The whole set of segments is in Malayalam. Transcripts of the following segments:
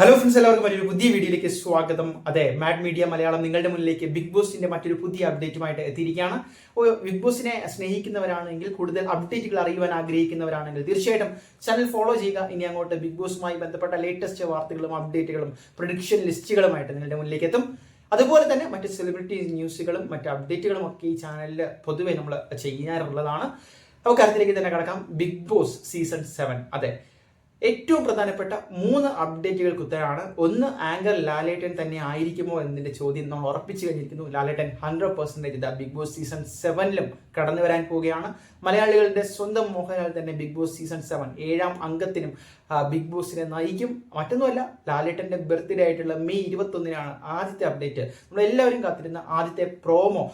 ഹലോ ഫ്രണ്ട്സ് എല്ലാവർക്കും മറ്റൊരു പുതിയ വീഡിയോയിലേക്ക് സ്വാഗതം. അതെ മാഡ് മീഡിയ മലയാളം നിങ്ങളുടെ മുന്നിലേക്ക് ബിഗ് ബോസിന്റെ മറ്റൊരു പുതിയ അപ്ഡേറ്റുമായിട്ട് എത്തിയിരിക്കുകയാണ്. ബിഗ് ബോസിനെ സ്നേഹിക്കുന്നവരാണെങ്കിൽ കൂടുതൽ അപ്ഡേറ്റുകൾ അറിയുവാൻ ആഗ്രഹിക്കുന്നവരാണെങ്കിൽ തീർച്ചയായിട്ടും ചാനൽ ഫോളോ ചെയ്യുക. ഇനി അങ്ങോട്ട് ബിഗ് ബോസുമായി ബന്ധപ്പെട്ട ലേറ്റസ്റ്റ് വാർത്തകളും അപ്ഡേറ്റുകളും പ്രൊഡിക്ഷൻ ലിസ്റ്റുകളുമായിട്ട് നിങ്ങളുടെ മുന്നിലേക്ക് എത്തും. അതുപോലെ തന്നെ മറ്റ് സെലിബ്രിറ്റി ന്യൂസുകളും മറ്റ് അപ്ഡേറ്റുകളും ഒക്കെ ഈ ചാനലിൽ പൊതുവെ നമ്മൾ ചെയ്യാറുള്ളതാണ് അപ്പോൾ കാര്യത്തിലേക്ക് തന്നെ കിടക്കാം. ബിഗ് ബോസ് സീസൺ സെവൻ അതെ ഏറ്റവും പ്രധാനപ്പെട്ട മൂന്ന് അപ്ഡേറ്റുകൾക്ക് ഉത്തരമാണ്. ഒന്ന് ആങ്കർ ലാലേട്ടൻ തന്നെ ആയിരിക്കുമോ എന്നതിന്റെ ചോദ്യം നമ്മൾ ഉറപ്പിച്ചു കഴിഞ്ഞിരിക്കുന്നു. Lalettan hundred percentage the big boss season സെവനിലും കടന്നു വരാൻ പോവുകയാണ്. മലയാളികളുടെ സ്വന്തം മോഹൻലാൽ തന്നെ ബിഗ് ബോസ് സീസൺ സെവൻ ഏഴാം അംഗത്തിനും ബിഗ് ബോസിനെ നയിക്കും. മറ്റൊന്നുമല്ല ലാലേട്ടന്റെ ബർത്ത്ഡേ ആയിട്ടുള്ള മെയ് ഇരുപത്തൊന്നിനാണ് ആദ്യത്തെ അപ്ഡേറ്റ് നമ്മൾ എല്ലാവരും കാത്തിരുന്ന ആദ്യത്തെ പ്രോമോ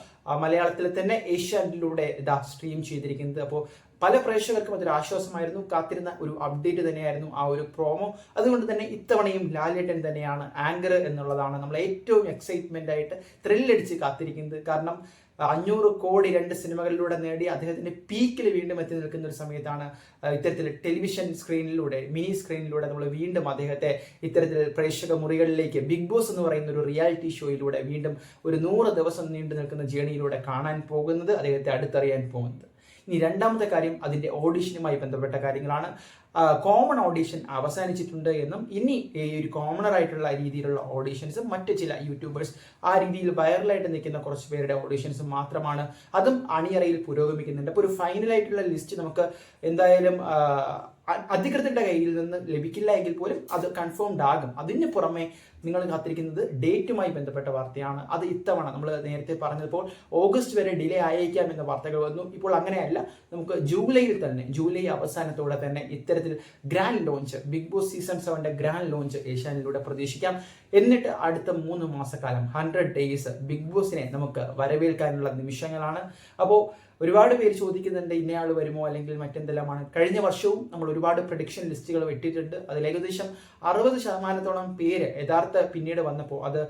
മലയാളത്തിൽ തന്നെ ഏഷ്യാനെറ്റിലൂടെ ഇതാ സ്ട്രീം ചെയ്തിരിക്കുന്നത്. അപ്പോൾ പല പ്രേക്ഷകർക്കും അതൊരു ആശ്വാസമായിരുന്നു. കാത്തിരുന്ന ഒരു അപ്ഡേറ്റ് തന്നെയായിരുന്നു ആ ഒരു പ്രോമോ അതുകൊണ്ട് തന്നെ ഇത്തവണയും ലാലേട്ടൻ തന്നെയാണ് ആങ്കർ എന്നുള്ളതാണ് നമ്മൾ ഏറ്റവും എക്സൈറ്റ്മെന്റ് ആയിട്ട് ത്രില്ലടിച്ച് കാത്തിരിക്കുന്നത്. കാരണം അഞ്ഞൂറ് കോടി രണ്ട് സിനിമകളിലൂടെ നേടി അദ്ദേഹത്തിന്റെ പീക്കിൽ വീണ്ടും എത്തി നിൽക്കുന്ന ഒരു സമയത്താണ് ഇത്തരത്തിൽ ടെലിവിഷൻ സ്ക്രീനിലൂടെ മിനി സ്ക്രീനിലൂടെ നമ്മൾ വീണ്ടും അദ്ദേഹത്തെ ഇത്തരത്തിൽ പ്രേക്ഷക മുറികളിലേക്ക് ബിഗ് ബോസ് എന്ന് പറയുന്ന ഒരു റിയാലിറ്റി ഷോയിലൂടെ വീണ്ടും ഒരു നൂറ് ദിവസം നീണ്ടു നിൽക്കുന്ന ജേണിയിലൂടെ കാണാൻ പോകുന്നത് അദ്ദേഹത്തെ അടുത്തറിയാൻ പോകുന്നത്. ഇനി രണ്ടാമത്തെ കാര്യം അതിന്റെ ഓഡിഷനുമായി ബന്ധപ്പെട്ട കാര്യങ്ങളാണ്. കോമൺ ഓഡീഷൻ അവസാനിച്ചിട്ടുണ്ട് എന്നും ഇനി ഈ ഒരു കോമണർ ആയിട്ടുള്ള രീതിയിലുള്ള ഓഡീഷൻസ് മറ്റ് ചില യൂട്യൂബേഴ്സ് ആ രീതിയിൽ വൈറലായിട്ട് നിൽക്കുന്ന കുറച്ച് പേരുടെ ഓഡീഷൻസ് മാത്രമാണ്. അതും അണിയറയിൽ പുരോഗമിക്കുന്നുണ്ട്. അപ്പോൾ ഒരു ഫൈനലായിട്ടുള്ള ലിസ്റ്റ് നമുക്ക് എന്തായാലും അധികൃതരുടെ കയ്യിൽ നിന്ന് ലഭിക്കില്ല എങ്കിൽ പോലും അത് കൺഫേംഡ് ആകും. അതിന് പുറമെ നിങ്ങൾ കാത്തിരിക്കുന്നത് ഡേറ്റുമായി ബന്ധപ്പെട്ട വാർത്തയാണ്. അത് ഇത്തവണ നമ്മൾ നേരത്തെ പറഞ്ഞപ്പോൾ ഓഗസ്റ്റ് വരെ ഡിലേ ആയേക്കാം എന്ന വാർത്തകൾ വന്നു. ഇപ്പോൾ അങ്ങനെയല്ല. നമുക്ക് ജൂലൈയിൽ തന്നെ ജൂലൈ അവസാനത്തോടെ തന്നെ ഇത്തരത്തിൽ grand launch big boss season സെവന്റെ grand launch ഏഷ്യാനിലൂടെ പ്രതീക്ഷിക്കാം. എന്നിട്ട് അടുത്ത മൂന്ന് മാസക്കാലം ഹൺഡ്രഡ് ഡേയ്സ് ബിഗ് ബോസിനെ നമുക്ക് വരവേൽക്കാനുള്ള നിമിഷങ്ങളാണ്. അപ്പോൾ ഒരുപാട് പേര് ചോദിക്കുന്നുണ്ട് ഇന്നയാൾ വരുമോ അല്ലെങ്കിൽ മറ്റെന്തെല്ലാമാണ്. കഴിഞ്ഞ വർഷവും നമ്മൾ ഒരുപാട് പ്രഡിക്ഷൻ ലിസ്റ്റുകൾ വെട്ടിയിട്ടുണ്ട്. അതിൽ ഏകദേശം അറുപത് ശതമാനത്തോളം പേര് യഥാർത്ഥ പിന്നീട് വന്നപ്പോൾ അത്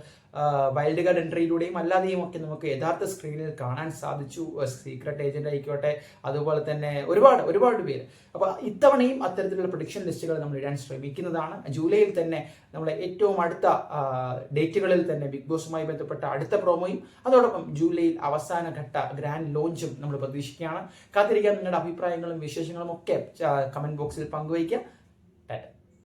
വൈൽഡ് കാർഡ് എൻട്രിയിലൂടെയും അല്ലാതെയും ഒക്കെ നമുക്ക് യഥാർത്ഥ സ്ക്രീനിൽ കാണാൻ സാധിച്ചു. സീക്രട്ട് ഏജന്റ് ആയിക്കോട്ടെ അതുപോലെ തന്നെ ഒരുപാട് ഒരുപാട് പേര്. അപ്പോൾ ഇത്തവണയും അത്തരത്തിലുള്ള പ്രഡിക്ഷൻ ലിസ്റ്റുകൾ നമ്മൾ ഇടാൻ ശ്രമിക്കുന്നതാണ്. ജൂലൈയിൽ തന്നെ നമ്മളെ ഏറ്റവും അടുത്ത ഡേറ്റുകളിൽ തന്നെ ബിഗ് ബോസുമായി ബന്ധപ്പെട്ട അടുത്ത പ്രോമോയും അതോടൊപ്പം ജൂലൈയിൽ അവസാന ഘട്ട ഗ്രാൻഡ് ലോഞ്ചും നമ്മൾ പ്രതീക്ഷിക്കുകയാണ്. കാത്തിരിക്കാൻ നിങ്ങളുടെ അഭിപ്രായങ്ങളും വിശേഷങ്ങളും ഒക്കെ കമന്റ് ബോക്സിൽ പങ്കുവയ്ക്കുക. ടാറ്റ